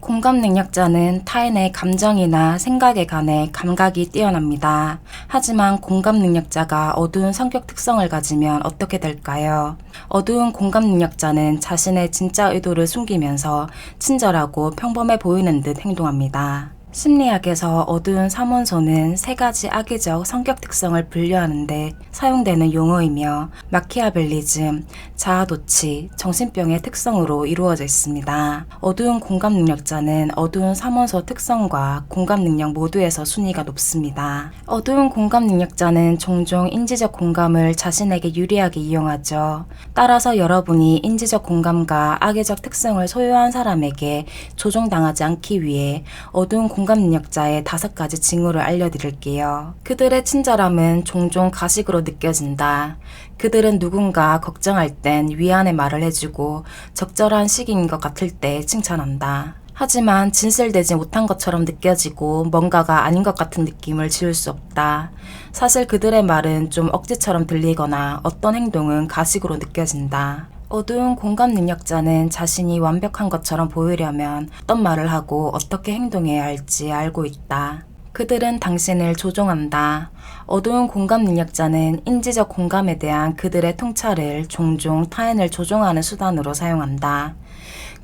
공감 능력자는 타인의 감정이나 생각에 관해 감각이 뛰어납니다. 하지만 공감 능력자가 어두운 성격 특성을 가지면 어떻게 될까요? 어두운 공감 능력자는 자신의 진짜 의도를 숨기면서 친절하고 평범해 보이는 듯 행동합니다. 심리학에서 어두운 삼원소는 세 가지 악의적 성격 특성을 분류하는데 사용되는 용어이며 마키아벨리즘, 자아도취, 정신병의 특성으로 이루어져 있습니다. 어두운 공감 능력자는 어두운 삼원소 특성과 공감 능력 모두에서 순위가 높습니다. 어두운 공감 능력자는 종종 인지적 공감을 자신에게 유리하게 이용하죠. 따라서 여러분이 인지적 공감과 악의적 특성을 소유한 사람에게 조종당하지 않기 위해 어두운 공감 능력자의 다섯 가지 징후를 알려드릴게요. 그들의 친절함은 종종 가식으로 느껴진다. 그들은 누군가 걱정할 땐 위안의 말을 해주고 적절한 시기인 것 같을 때 칭찬한다. 하지만 진실되지 못한 것처럼 느껴지고 뭔가가 아닌 것 같은 느낌을 지울 수 없다. 사실 그들의 말은 좀 억지처럼 들리거나 어떤 행동은 가식으로 느껴진다. 어두운 공감 능력자는 자신이 완벽한 것처럼 보이려면 어떤 말을 하고 어떻게 행동해야 할지 알고 있다. 그들은 당신을 조종한다. 어두운 공감 능력자는 인지적 공감에 대한 그들의 통찰을 종종 타인을 조종하는 수단으로 사용한다.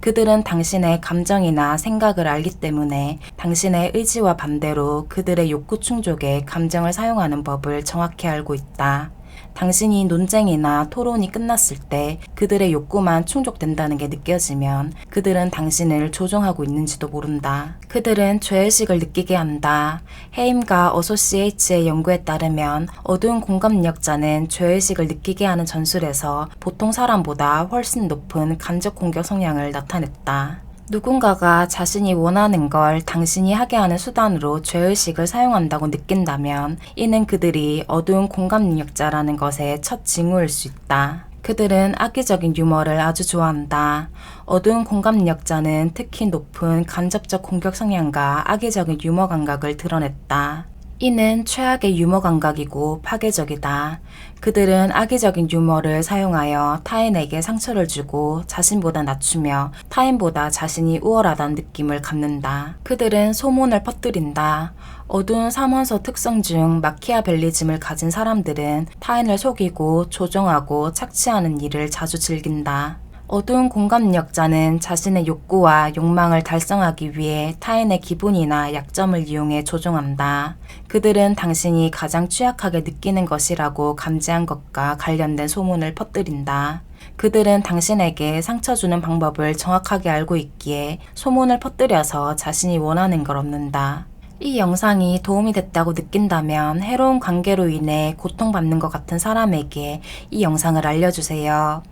그들은 당신의 감정이나 생각을 알기 때문에 당신의 의지와 반대로 그들의 욕구 충족에 감정을 사용하는 법을 정확히 알고 있다. 당신이 논쟁이나 토론이 끝났을 때 그들의 욕구만 충족된다는 게 느껴지면 그들은 당신을 조종하고 있는지도 모른다. 그들은 죄의식을 느끼게 한다. 헤임과 어소시에이츠의 연구에 따르면 어두운 공감 능력자는 죄의식을 느끼게 하는 전술에서 보통 사람보다 훨씬 높은 간접 공격 성향을 나타냈다. 누군가가 자신이 원하는 걸 당신이 하게 하는 수단으로 죄의식을 사용한다고 느낀다면 이는 그들이 어두운 공감 능력자라는 것의 첫 징후일 수 있다. 그들은 악의적인 유머를 아주 좋아한다. 어두운 공감 능력자는 특히 높은 간접적 공격 성향과 악의적인 유머 감각을 드러냈다. 이는 최악의 유머 감각이고 파괴적이다. 그들은 악의적인 유머를 사용하여 타인에게 상처를 주고 자신보다 낮추며 타인보다 자신이 우월하다는 느낌을 갖는다. 그들은 소문을 퍼뜨린다. 어두운 삼원소 특성 중 마키아벨리즘을 가진 사람들은 타인을 속이고 조종하고 착취하는 일을 자주 즐긴다. 어두운 공감 능력자는 자신의 욕구와 욕망을 달성하기 위해 타인의 기분이나 약점을 이용해 조종한다. 그들은 당신이 가장 취약하게 느끼는 것이라고 감지한 것과 관련된 소문을 퍼뜨린다. 그들은 당신에게 상처 주는 방법을 정확하게 알고 있기에 소문을 퍼뜨려서 자신이 원하는 걸 얻는다. 이 영상이 도움이 됐다고 느낀다면 해로운 관계로 인해 고통받는 것 같은 사람에게 이 영상을 알려주세요.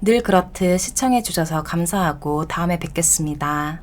늘 그렇듯 시청해주셔서 감사하고 다음에 뵙겠습니다.